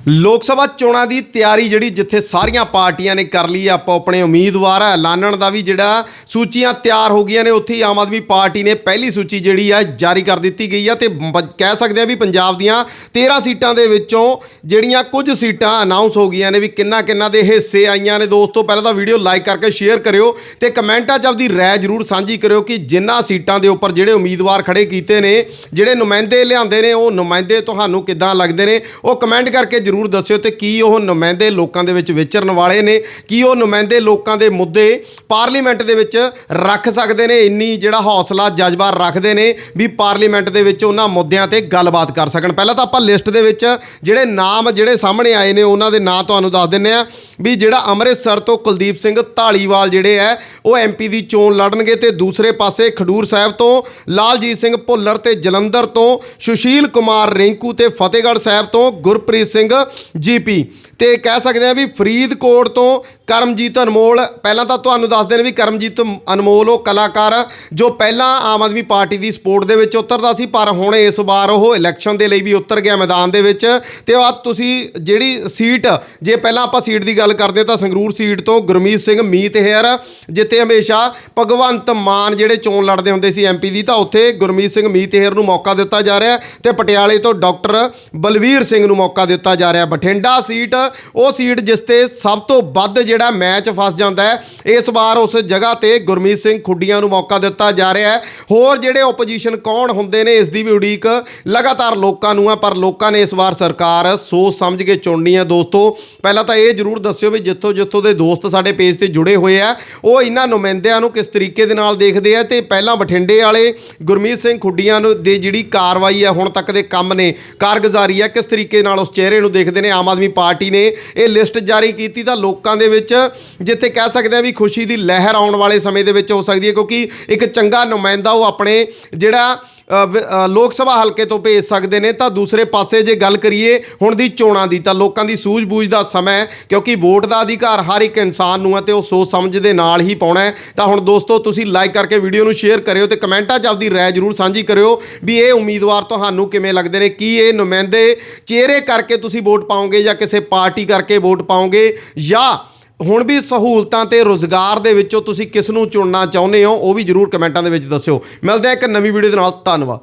ਲੋਕ ਸਭਾ ਚੋਣਾਂ ਦੀ ਤਿਆਰੀ ਜਿਹੜੀ ਜਿੱਥੇ ਸਾਰੀਆਂ ਪਾਰਟੀਆਂ ਨੇ ਕਰ ਲਈ ਆ, ਆਪੋ ਆਪਣੇ ਉਮੀਦਵਾਰ ਐਲਾਨਣ ਦਾ ਵੀ ਜਿਹੜਾ ਸੂਚੀਆਂ ਤਿਆਰ ਹੋ ਗਈਆਂ ਨੇ ਉੱਥੇ ਹੀ ਆਮ ਆਦਮੀ ਪਾਰਟੀ ਨੇ ਪਹਿਲੀ ਸੂਚੀ ਜਿਹੜੀ ਆ ਜਾਰੀ ਕਰ ਦਿੱਤੀ ਗਈ ਆ ਤੇ ਬ- ਕਹਿ ਸਕਦੇ ਆ ਵੀ ਪੰਜਾਬ ਦੀਆਂ 13 ਸੀਟਾਂ ਦੇ ਵਿੱਚੋਂ ਜਿਹੜੀਆਂ ਕੁਝ ਸੀਟਾਂ ਅਨਾਉਂਸ ਹੋ ਗਈਆਂ ਨੇ ਵੀ ਕਿੰਨਾ ਕਿੰਨਾ ਦੇ ਹਿੱਸੇ ਆਈਆਂ ਨੇ। ਦੋਸਤੋ ਪਹਿਲਾਂ ਤਾਂ ਵੀਡੀਓ ਲਾਈਕ ਕਰਕੇ ਸ਼ੇਅਰ ਕਰਿਓ ਤੇ ਕਮੈਂਟਾਂ 'ਚ ਆਪਦੀ ਰਾਏ ਜ਼ਰੂਰ ਸਾਂਝੀ ਕਰਿਓ ਕਿ ਜਿਨ੍ਹਾਂ ਸੀਟਾਂ ਦੇ ਉੱਪਰ ਜਿਹੜੇ ਉਮੀਦਵਾਰ ਖੜੇ ਕੀਤੇ ਨੇ ਜਿਹੜੇ ਨੁਮਾਇੰਦੇ ਲਿਆਂਦੇ ਨੇ ਉਹ ਨੁਮਾਇੰਦੇ ਤੁਹਾਨੂੰ ਕਿੱਦਾਂ ਲੱਗਦੇ ਨੇ ਉਹ ਕਮੈਂਟ ਕਰਕੇ ਜ਼ਰੂਰ ਦੱਸਿਓ ਤੇ ਕੀ ਉਹ ਨੁਮਾਇੰਦੇ ਲੋਕਾਂ ਦੇ ਵਿੱਚ ਵਿਚਰਨ ਵਾਲੇ ਨੇ, ਕੀ ਉਹ ਨੁਮਾਇੰਦੇ ਲੋਕਾਂ ਦੇ ਮੁੱਦੇ ਪਾਰਲੀਮੈਂਟ ਦੇ ਵਿੱਚ ਰੱਖ ਸਕਦੇ ਨੇ, ਇੰਨੀ ਜਿਹੜਾ ਹੌਸਲਾ, ਜਜ਼ਬਾ ਰੱਖਦੇ ਨੇ ਵੀ ਪਾਰਲੀਮੈਂਟ ਦੇ ਵਿੱਚ ਉਹਨਾਂ ਮੁੱਦਿਆਂ ਤੇ ਗੱਲਬਾਤ ਕਰ ਸਕਣ। ਪਹਿਲਾਂ ਤਾਂ ਆਪਾਂ ਲਿਸਟ ਦੇ ਵਿੱਚ ਜਿਹੜੇ ਨਾਮ ਜਿਹੜੇ ਸਾਹਮਣੇ ਆਏ ਨੇ, ਉਹਨਾਂ ਦੇ ਨਾਂ ਤੁਹਾਨੂੰ ਦੱਸ ਦਿੰਨੇ ਆ ਵੀ ਜਿਹੜਾ ਅੰਮ੍ਰਿਤਸਰ ਤੋਂ ਕੁਲਦੀਪ ਸਿੰਘ ਢਾਲੀਵਾਲ ਜਿਹੜੇ ਹੈ, ਉਹ ਐਮਪੀ ਦੀ ਚੋਣ ਲੜਨਗੇ ਤੇ ਦੂਸਰੇ ਪਾਸੇ ਖਡੂਰ ਸਾਹਿਬ ਤੋਂ ਲਾਲਜੀਤ ਸਿੰਘ ਭੁੱਲਰ ਤੇ ਜਲੰਧਰ ਤੋਂ ਸੁਸ਼ੀਲ ਕੁਮਾਰ ਰਿੰਕੂ ਤੇ ਫਤਿਹਗੜ੍ਹ ਸਾਹਿਬ ਤੋਂ ਗੁਰਪ੍ਰੀਤ ਸਿੰਘ ਜੀਪੀ। ਤੇ ਕਹਿ ਸਕਦੇ ਆ ਵੀ ਫਰੀਦਕੋਟ ਤੋਂ ਕਰਮਜੀਤ ਅਨਮੋਲ, ਪਹਿਲਾਂ ਤਾਂ ਤੁਹਾਨੂੰ ਦੱਸ ਦੇਣ ਵੀ ਕਰਮਜੀਤ ਅਨਮੋਲ ਉਹ ਕਲਾਕਾਰ ਜੋ ਪਹਿਲਾਂ ਆਮ ਆਦਮੀ ਪਾਰਟੀ ਦੀ ਸਪੋਰਟ ਦੇ ਵਿੱਚ ਉਤਰਦਾ ਸੀ, ਪਰ ਹੁਣ ਇਸ ਵਾਰ ਉਹ ਇਲੈਕਸ਼ਨ ਦੇ ਲਈ ਵੀ ਉਤਰ ਗਿਆ ਮੈਦਾਨ ਦੇ ਵਿੱਚ। ਤੇ ਆ ਤੁਸੀਂ ਜਿਹੜੀ ਸੀਟ, ਜੇ ਪਹਿਲਾਂ ਆਪਾਂ ਸੀਟ ਦੀ ਗੱਲ ਕਰਦੇ ਤਾਂ ਸੰਗਰੂਰ ਸੀਟ ਤੋਂ ਗੁਰਮੀਤ ਸਿੰਘ ਮੀਤ ਹੈਰ ਜਿੱਥੇ ਹਮੇਸ਼ਾ ਭਗਵੰਤ ਮਾਨ ਜਿਹੜੇ ਚੋਣ ਲੜਦੇ ਹੁੰਦੇ ਸੀ ਐਮਪੀ ਦੀ, ਤਾਂ ਉੱਥੇ ਗੁਰਮੀਤ ਸਿੰਘ ਮੀਤ ਹੈਰ ਨੂੰ ਮੌਕਾ ਦਿੱਤਾ ਜਾ ਰਿਹਾ ਹੈ ਤੇ ਪਟਿਆਲੇ ਤੋਂ ਡਾਕਟਰ ਬਲਵੀਰ ਸਿੰਘ ਨੂੰ ਮੌਕਾ ਦਿੱਤਾ ਜਾ ਰਿਹਾ ਬਠਿੰਡਾ ਸੀਟ, ਉਹ ਸੀਟ ਜਿਸ ਤੇ ਸਭ ਤੋਂ ਵੱਧ ਜਿਹੜਾ ਜਿਹੜਾ ਮੈਚ ਫਸ ਜਾਂਦਾ ਹੈ, ਇਸ ਵਾਰ ਉਸ ਜਗ੍ਹਾ ਤੇ ਗੁਰਮੀਤ ਸਿੰਘ ਖੁੱਡੀਆਂ ਨੂੰ ਮੌਕਾ ਦਿੱਤਾ ਜਾ ਰਿਹਾ ਹੈ। ਹੋਰ ਜਿਹੜੇ ਆਪੋਜੀਸ਼ਨ ਕੌਣ ਹੁੰਦੇ ਨੇ, ਇਸ ਦੀ ਵੀ ਉਡੀਕ ਲਗਾਤਾਰ ਲੋਕਾਂ ਨੂੰ ਆ, ਪਰ ਲੋਕਾਂ ਨੇ ਇਸ ਵਾਰ ਸਰਕਾਰ ਸੋਚ ਸਮਝ ਕੇ ਚੁਣਨੀ ਹੈ ਦੋਸਤੋ। ਪਹਿਲਾਂ ਤਾਂ ਇਹ ਜ਼ਰੂਰ ਦੱਸਿਓ ਵੀ ਜਿੱਥੋਂ ਜਿੱਥੋਂ ਦੇ ਦੋਸਤ ਸਾਡੇ ਪੇਜ ਤੇ ਜੁੜੇ ਹੋਏ ਆ, ਉਹ ਇਹਨਾਂ ਨੁਮਾਇੰਦਿਆਂ ਨੂੰ ਕਿਸ ਤਰੀਕੇ ਦੇ ਨਾਲ ਦੇਖਦੇ ਆ ਤੇ ਪਹਿਲਾਂ ਬਠਿੰਡੇ ਵਾਲੇ ਗੁਰਮੀਤ ਸਿੰਘ ਖੁੱਡੀਆਂ ਨੂੰ ਦੇ ਜਿਹੜੀ ਕਾਰਵਾਈ ਆ, ਹੁਣ ਤੱਕ ਦੇ ਕੰਮ ਨੇ, ਕਾਰਗੁਜ਼ਾਰੀ ਆ, ਕਿਸ ਤਰੀਕੇ ਨਾਲ ਉਸ ਚਿਹਰੇ ਨੂੰ ਦੇਖਦੇ ਨੇ, ਆਮ ਆਦਮੀ ਪਾਰਟੀ ਨੇ ਇਹ ਲਿਸਟ ਜਾਰੀ ਕੀਤੀ ਤਾਂ ਲੋਕਾਂ ਦੇ ਵਿੱਚ ਜਿੱਥੇ ਕਹਿ ਸਕਦੇ ਆ ਵੀ ਖੁਸ਼ੀ ਦੀ ਲਹਿਰ ਆਉਣ ਵਾਲੇ ਸਮੇਂ ਦੇ ਵਿੱਚ ਹੋ ਸਕਦੀ ਹੈ, ਕਿਉਂਕਿ ਇੱਕ ਚੰਗਾ ਨੁਮਾਇੰਦਾ ਉਹ ਆਪਣੇ ਜਿਹੜਾ ਲੋਕ ਸਭਾ ਹਲਕੇ ਤੋਂ ਭੇਜ ਸਕਦੇ ਨੇ, ਤਾਂ ਦੂਸਰੇ ਪਾਸੇ ਜੇ ਗੱਲ ਕਰੀਏ ਹੁਣ ਦੀ ਚੋਣਾਂ ਦੀ, ਤਾਂ ਲੋਕਾਂ ਦੀ ਸੂਝ-ਬੂਝ ਦਾ ਸਮਾਂ ਹੈ, ਕਿਉਂਕਿ ਵੋਟ ਦਾ ਅਧਿਕਾਰ ਹਰ ਇੱਕ ਇਨਸਾਨ ਨੂੰ ਹੈ ਤੇ ਉਹ ਸੋਚ ਸਮਝ ਦੇ ਨਾਲ ਹੀ ਪਾਉਣਾ ਹੈ। ਤਾਂ ਹੁਣ ਦੋਸਤੋ, ਤੁਸੀਂ ਲਾਈਕ ਕਰਕੇ ਵੀਡੀਓ ਨੂੰ ਸ਼ੇਅਰ ਕਰਿਓ ਤੇ ਕਮੈਂਟਾਂ 'ਚ ਆਪਦੀ ਰਾਏ ਜ਼ਰੂਰ ਸਾਂਝੀ ਕਰਿਓ ਵੀ ਇਹ ਉਮੀਦਵਾਰ ਤੁਹਾਨੂੰ ਕਿਵੇਂ ਲੱਗਦੇ ਨੇ, ਕੀ ਇਹ ਨੁਮਾਇੰਦੇ ਚਿਹਰੇ ਕਰਕੇ ਤੁਸੀਂ ਵੋਟ ਪਾਓਗੇ ਜਾਂ ਕਿਸੇ ਪਾਰਟੀ ਕਰਕੇ ਵੋਟ ਪਾਓਗੇ ਜਾਂ ਹੁਣ ਵੀ ਸਹੂਲਤਾਂ ਤੇ ਰੋਜ਼ਗਾਰ ਦੇ ਵਿੱਚੋਂ ਤੁਸੀਂ ਕਿਸ ਨੂੰ ਚੁਣਨਾ ਚਾਹੁੰਦੇ ਹੋ, ਉਹ ਵੀ ਜਰੂਰ ਕਮੈਂਟਾਂ ਦੇ ਵਿੱਚ ਦੱਸਿਓ। ਮਿਲਦੇ ਆ ਇੱਕ ਨਵੀਂ ਵੀਡੀਓ ਦੇ ਨਾਲ। ਧੰਨਵਾਦ।